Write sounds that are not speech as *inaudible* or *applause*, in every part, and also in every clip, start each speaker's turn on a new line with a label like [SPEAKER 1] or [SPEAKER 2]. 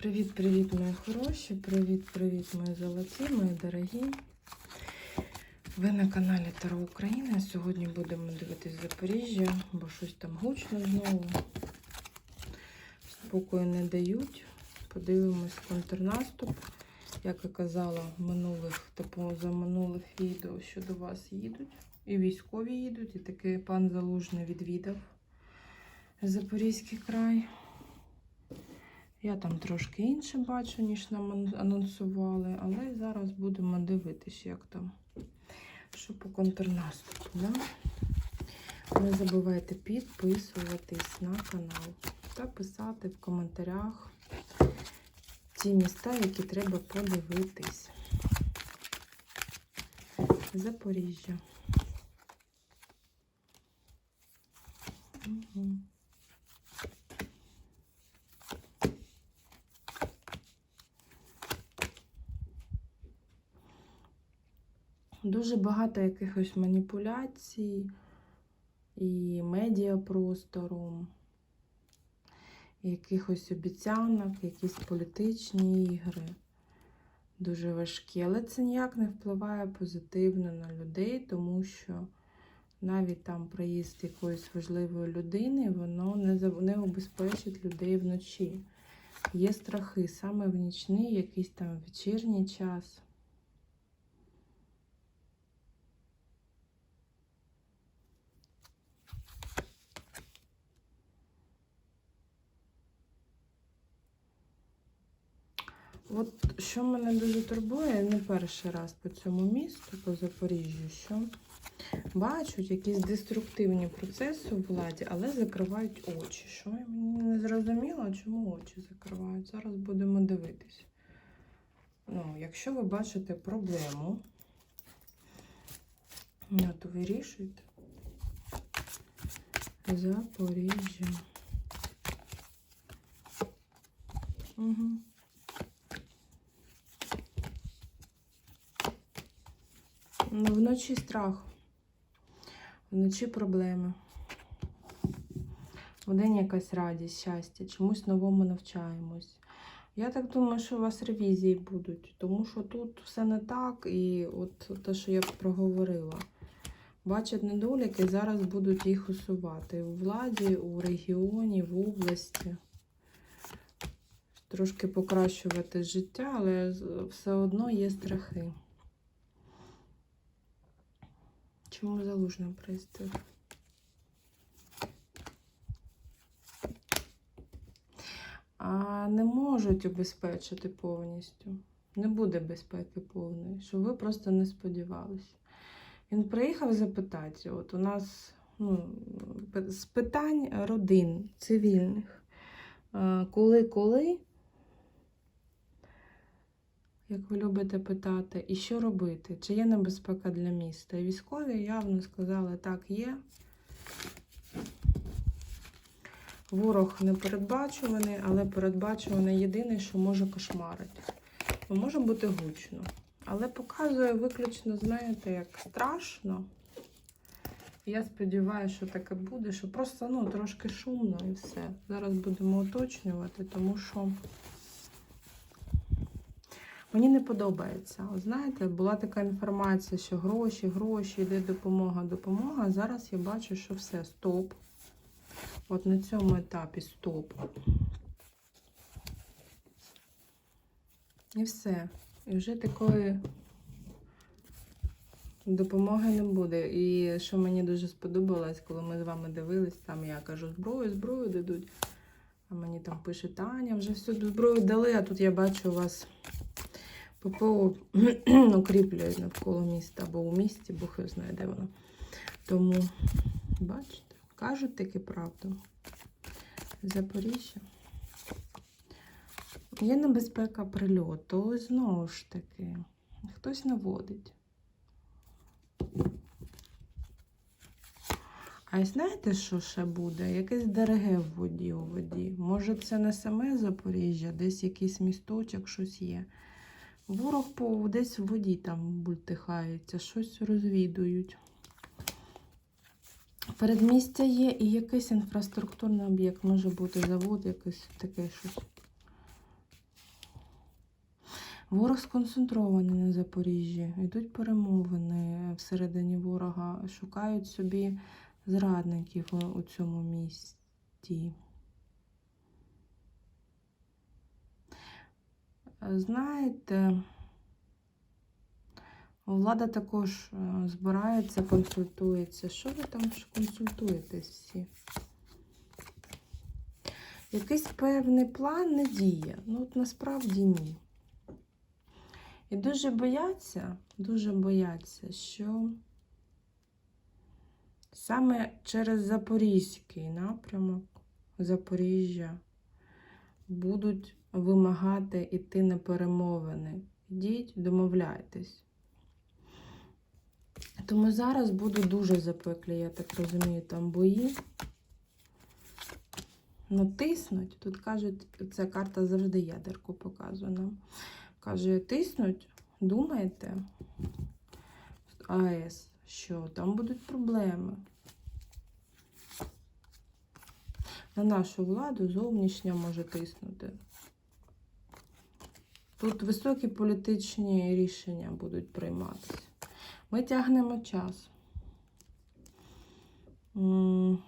[SPEAKER 1] Привіт-привіт, мої хороші! Привіт-привіт, мої золоті, мої дорогі. Ви на каналі Таро Україна. Сьогодні будемо дивитись Запоріжжя, бо щось там гучно знову. Спокою не дають. Подивимось контрнаступ. Як і казала минулих, типу, за минулих відео, що до вас їдуть. І військові їдуть, і таки пан Залужний відвідав Запорізький край. Я там трошки інше бачу, ніж нам анонсували, але зараз будемо дивитись, як там. Що по контрнаступу. Да? Не забувайте підписуватись на канал та писати в коментарях ті міста, які треба подивитись. Запоріжжя. Угу. Дуже багато якихось маніпуляцій і медіапростору, якихось обіцянок, якісь політичні ігри. Дуже важкі. Але це ніяк не впливає позитивно на людей, тому що навіть там приїзд якоїсь важливої людини, воно не, не обезпечить людей вночі. Є страхи саме в нічний, якийсь там вечірній час. От що мене дуже турбує, не перший раз по цьому місту, по Запоріжжю, що бачать якісь деструктивні процеси у владі, але закривають очі. Що мені не зрозуміло, чому очі закривають. Зараз будемо дивитись. Ну, якщо ви бачите проблему, ну, то вирішуйте. Запоріжжя. Угу. Ну, вночі страх. Вночі проблеми. Вдень якась радість, щастя, чомусь новому навчаємось. Я так думаю, що у вас ревізії будуть, тому що тут все не так, і от те, що я проговорила. Бачать недоліки, зараз будуть їх усувати у владі, у регіоні, в області. Трошки покращувати життя, але все одно є страхи. Чому залужний пристав? А не можуть обезпечити повністю. Не буде безпеки повної, щоб ви просто не сподівалися. Він приїхав запитати: от у нас ну, з питань родин цивільних. Коли-коли, як ви любите питати, і що робити? Чи є небезпека для міста? І військові явно сказали, так, є. Ворог непередбачуваний, але передбачуваний єдине, що може кошмарити. Може бути гучно. Але показує виключно, знаєте, як страшно. Я сподіваюся, що таке буде, що просто ну, трошки шумно і все. Зараз будемо уточнювати, тому що мені не подобається. От знаєте, була така інформація, що гроші, гроші, йде допомога, допомога. А зараз я бачу, що все, стоп. От на цьому етапі стоп. І все. І вже такої допомоги не буде. І що мені дуже сподобалось, коли ми з вами дивились, там я кажу, зброю, зброю дадуть. А мені там пише Таня, вже всю зброю дали, а тут я бачу у вас ППО *clears throat* укріплюють навколо міста або у місті, бо хто знає, де воно. Тому, бачите, кажуть таки правду. Запоріжжя. Є небезпека прильоту, знову ж таки, хтось наводить. А знаєте, що ще буде? Якесь ДРГ в воді у воді. Може, це не саме Запоріжжя, десь якийсь місточок, щось є. Ворог по десь в воді там бультихається, щось розвідують. Передмістя є і якийсь інфраструктурний об'єкт, може бути завод, якийсь таке щось. Ворог сконцентрований на Запоріжжі. Йдуть перемовини всередині ворога, шукають собі зрадників у, цьому місті. Знаєте, влада також е, збирається, консультується. Що ви там консультуєтесь всі? Якийсь певний план не діє. Ну, от насправді ні. І дуже бояться, дуже бояться, що саме через Запорізький напрямок Запоріжжя будуть вимагати йти на перемовини. Йдіть, домовляйтесь. Тому зараз буду дуже запеклі, я так розумію, там бої. Ну, тиснуть. Тут кажуть, ця карта завжди ядерку показує нам. Каже, тиснуть, думаєте, АЕС, що там будуть проблеми. На нашу владу зовнішня може тиснути. Тут високі політичні рішення будуть прийматися. Ми тягнемо час.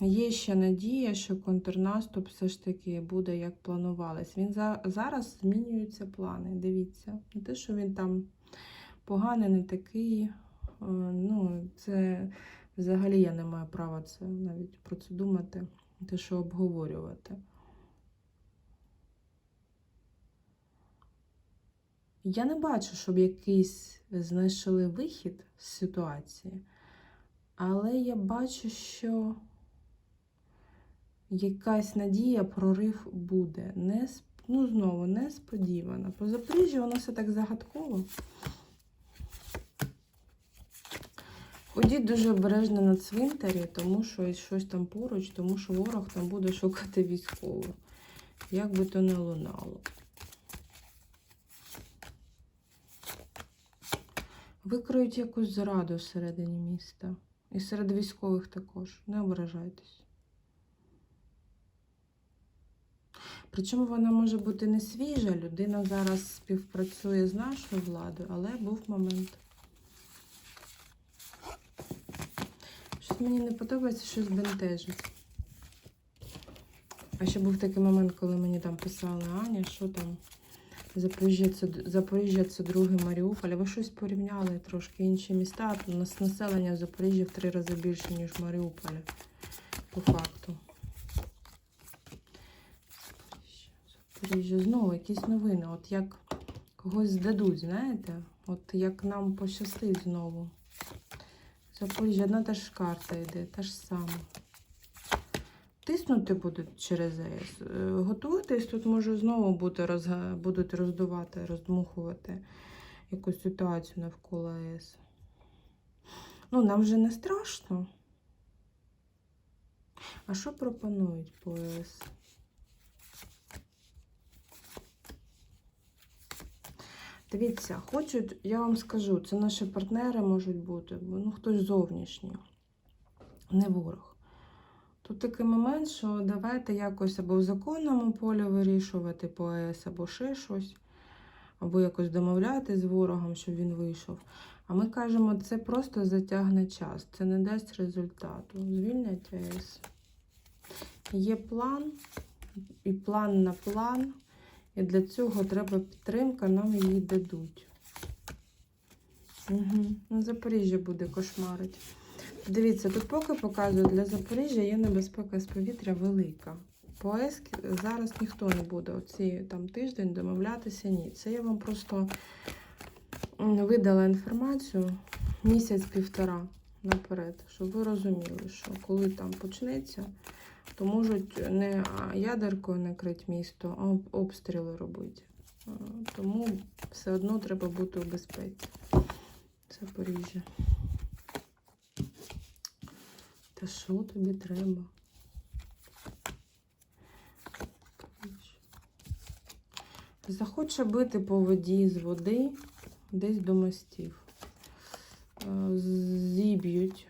[SPEAKER 1] Є ще надія, що контрнаступ все ж таки буде як планувалось. Він за, зараз змінюються плани. Дивіться. Не те, що він там поганий, не такий. е, Ну, це взагалі я не маю права це навіть про це думати, те, що обговорювати. Я не бачу, щоб якийсь знайшли вихід з ситуації. Але я бачу, що якась надія, прорив буде. Не, ну, знову, несподівано. По Запоріжжю воно все так загадково. Ходіть дуже обережно на цвинтарі, тому що щось там поруч, тому що ворог там буде шукати військових. Як би то не лунало. Викриють якусь зраду всередині міста. І серед військових також. Не ображайтесь. Причому вона може бути не свіжа. Людина зараз співпрацює з нашою владою, але був момент. Щось мені не подобається, щось бентежить. А ще був такий момент, коли мені там писали Аня, що там Запоріжжя це, другий Маріуполь. Ви щось порівняли трошки інші міста. У нас населення в Запоріжжі в три рази більше, ніж в Маріуполі. По факту. Запоріжжя. Знову якісь новини. От як когось здадуть, знаєте? От як нам пощастить знову. Запоріжжя, одна та ж карта йде, та ж сама. Тиснути будуть через АЕС. Е, Готуйтесь, тут може знову бути розга... будуть роздувати, роздмухувати якусь ситуацію навколо АЕС. Ну, нам вже не страшно. А що пропонують по АЕС? Дивіться, хочуть, я вам скажу, це наші партнери можуть бути, ну хтось зовнішній, не ворог. Тут такий момент, що давайте якось або в законному полі вирішувати по АЕС, або ще щось, або якось домовляти з ворогом, щоб він вийшов. А ми кажемо, це просто затягне час, це не дасть результату. Звільнять АЕС. Є план, і план на план. І для цього треба підтримка, нам її дадуть. Угу. Запоріжжя буде кошмарить. Дивіться, тут поки показує, для Запоріжжя є небезпека з повітря велика. По АЕС зараз ніхто не буде оці там тиждень домовлятися. Ні. Це я вам просто видала інформацію місяць-півтора наперед, щоб ви розуміли, що коли там почнеться, то можуть не ядеркою накрити місто, а обстріли робити. Тому все одно треба бути у безпеці. Запоріжжя. Та що тобі треба? Захоче бити по воді з води десь до мостів. Е, Зіб'ють.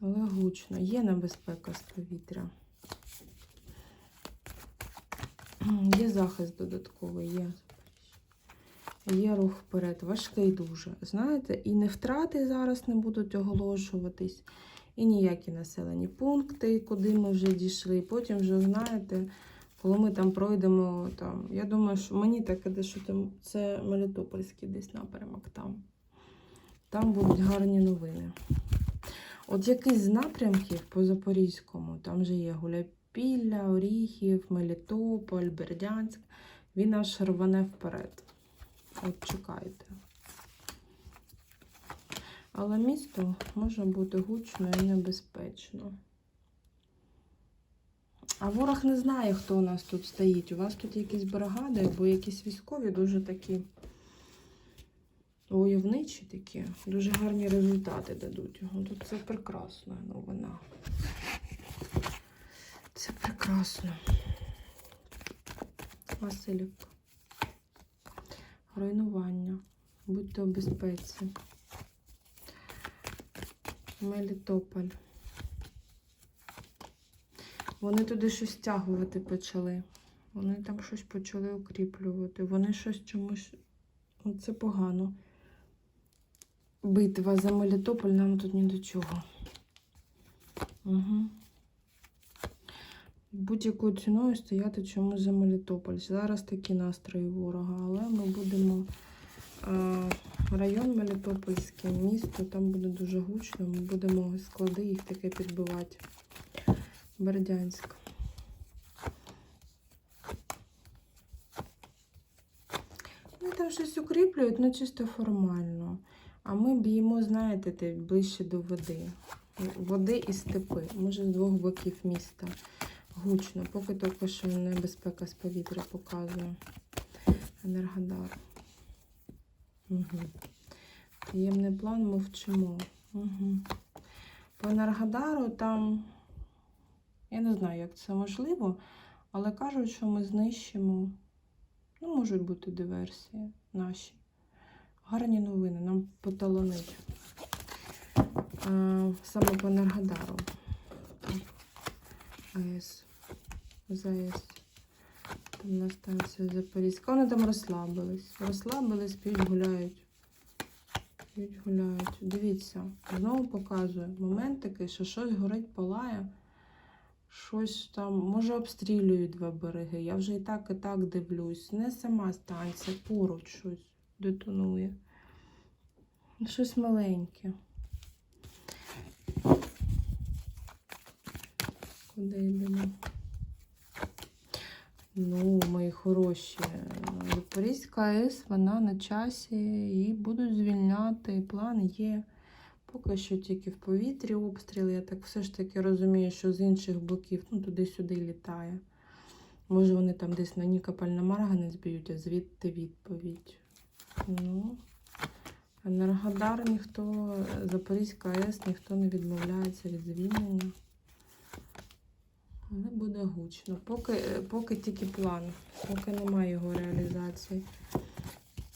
[SPEAKER 1] Але гучно. Є небезпека з повітря. Є захист додатковий, є. Є рух вперед, важкий дуже. Знаєте, і не втрати зараз не будуть оголошуватись, і ніякі населені пункти, куди ми вже дійшли. Потім вже знаєте, коли ми там пройдемо, там, я думаю, що мені так іде, що там це Мелітопольський десь напрямок там. Там будуть гарні новини. От якийсь з напрямків по Запорізькому, там же є Гуляйпілля, Оріхів, Мелітополь, Бердянськ, він аж рване вперед. От чекайте. Але місто може бути гучно і небезпечно. А ворог не знає, хто у нас тут стоїть. У вас тут якісь бригади або якісь військові дуже такі войовничі такі, дуже гарні результати дадуть. Тут це прекрасна новина. Це прекрасно. Васильівка. Руйнування. Будьте у безпеці. Мелітополь. Вони туди щось стягувати почали. Вони там щось почали укріплювати. Вони щось чомусь. Ну, Це погано. Битва за Мелітополь нам тут ні до чого. Угу. Будь-якою ціною стояти чомусь за Мелітополь. Зараз такі настрої ворога, але ми будемо. Район Мелітопольський, місто, там буде дуже гучно. Ми будемо склади їх таке підбивати. Бердянськ. Вони там щось укріплюють, ну чисто формально. А ми б'ємо, знаєте, ближче до води. Води і степи. Може, з двох боків міста. Гучно, поки тільки що небезпека з повітря показує. Енергодар. Угу. Таємний план мовчимо. Угу. По Енергодару там, я не знаю, як це можливо, але кажуть, що ми знищимо. Ну, можуть бути диверсії наші. Гарні новини, нам поталонить. Саме по Енергодару. АЕС. ЗАЕС. Там на станцію Запорізька. Вони там розслабились. Розслабились, п'ють, гуляють. П'ють, гуляють. Дивіться, знову показує момент такий, що щось горить, палає. Щось там, може, обстрілюють два береги. Я вже і так, і так дивлюсь. Не сама станція, поруч щось детонує. Щось маленьке. Куди йдемо? Ну, мої хороші, Запорізька АЕС, вона на часі, її будуть звільняти. План є. Поки що тільки в повітрі обстріли. Я так все ж таки розумію, що з інших боків ну, туди-сюди літає. Може, вони там десь на Нікополь на Марганець б'ють, а звідти відповідь. Ну, Енергодар ніхто, Запорізька АЕС ніхто не відмовляється від звільнення. Але буде гучно. Поки, поки тільки план, поки немає його реалізації.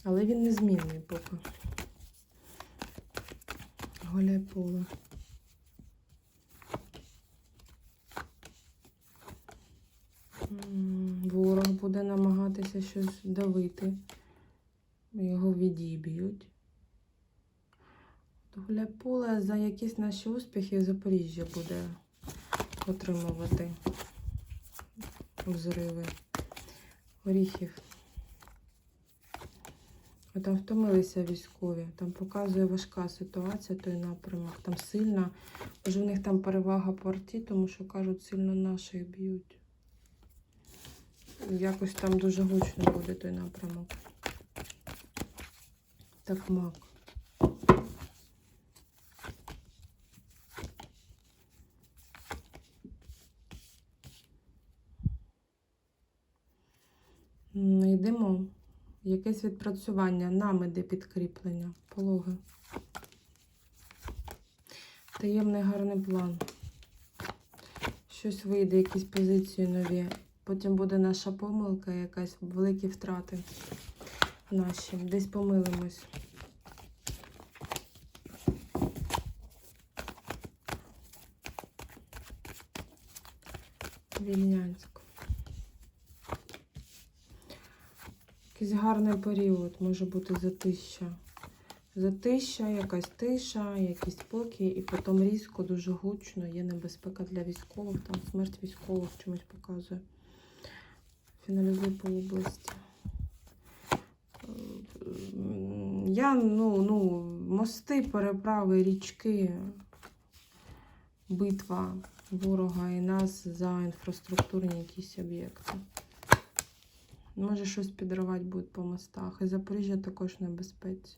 [SPEAKER 1] Але він незмінний поки. Голяй поле. Ворог буде намагатися щось давити. Його відіб'ють. Гуляй поле за якісь наші успіхи в Запоріжжя буде отримувати взриви. Оріхів. А Там втомилися військові. Там показує важка ситуація, той напрямок. Там сильна. Може, в них там перевага по арті, тому що кажуть, сильно наших б'ють. Якось там дуже гучно буде той напрямок. Так мак. М, Йдемо. Якесь відпрацювання. Нам іде підкріплення. Пологи. Таємний гарний план. Щось вийде, якісь позиції нові. Потім буде наша помилка, якась великі втрати наші. Десь помилимось. Якийсь гарний період може бути затища. Затища, якась тиша, якийсь спокій, і потім різко, дуже гучно, є небезпека для військових, там смерть військових чомусь показує. Фіналізуй по області. Я, ну, ну, мости, переправи, річки, битва ворога і нас за інфраструктурні якісь об'єкти. Може щось підривати будуть по мостах. І Запоріжжя також небезпеці.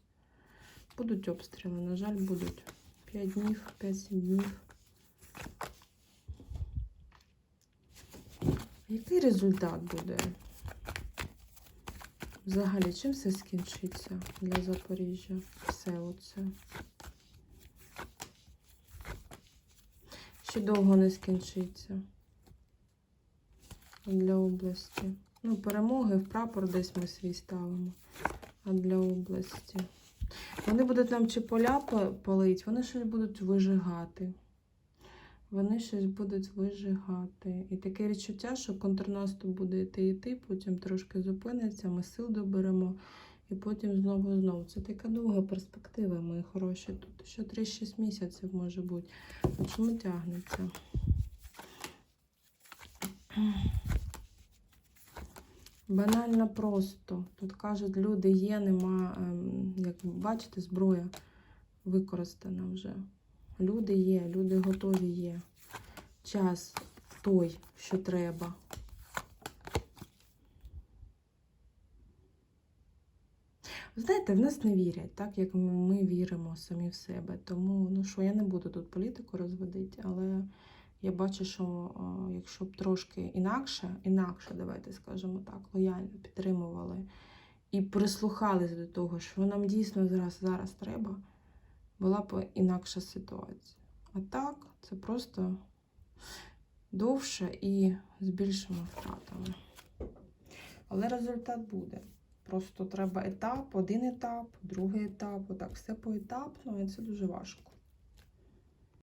[SPEAKER 1] Будуть обстріли, на жаль, будуть. 5 днів, 5-7 днів. Який результат буде? Взагалі, чим все скінчиться для Запоріжжя? Все оце. Ще довго не скінчиться для області. Ну, перемоги в прапор десь ми свій ставимо. А для області. Вони будуть нам чи поля по- полить, вони щось будуть вижигати. Вони щось будуть вижигати. І таке відчуття, що контрнаступ буде йти йти, потім трошки зупиниться, ми сил доберемо, і потім знову знову. Це така довга перспектива, мої хороші. Тут ще 3-6 місяців може бути. Чому тягнеться? Банально просто. Тут кажуть, люди є, нема, ем, як бачите, зброя використана вже. Люди є, люди готові є. Час той, що треба. Знаєте, в нас не вірять, так як ми віримо самі в себе. Тому, ну що, я не буду тут політику розводити, але я бачу, що якщо б трошки інакше, інакше, давайте скажемо так, лояльно підтримували і прислухались до того, що нам дійсно зараз, зараз треба, була б інакша ситуація. А так, це просто довше і з більшими втратами. Але результат буде. Просто треба етап, один етап, другий етап, отак все поетапно, і це дуже важко.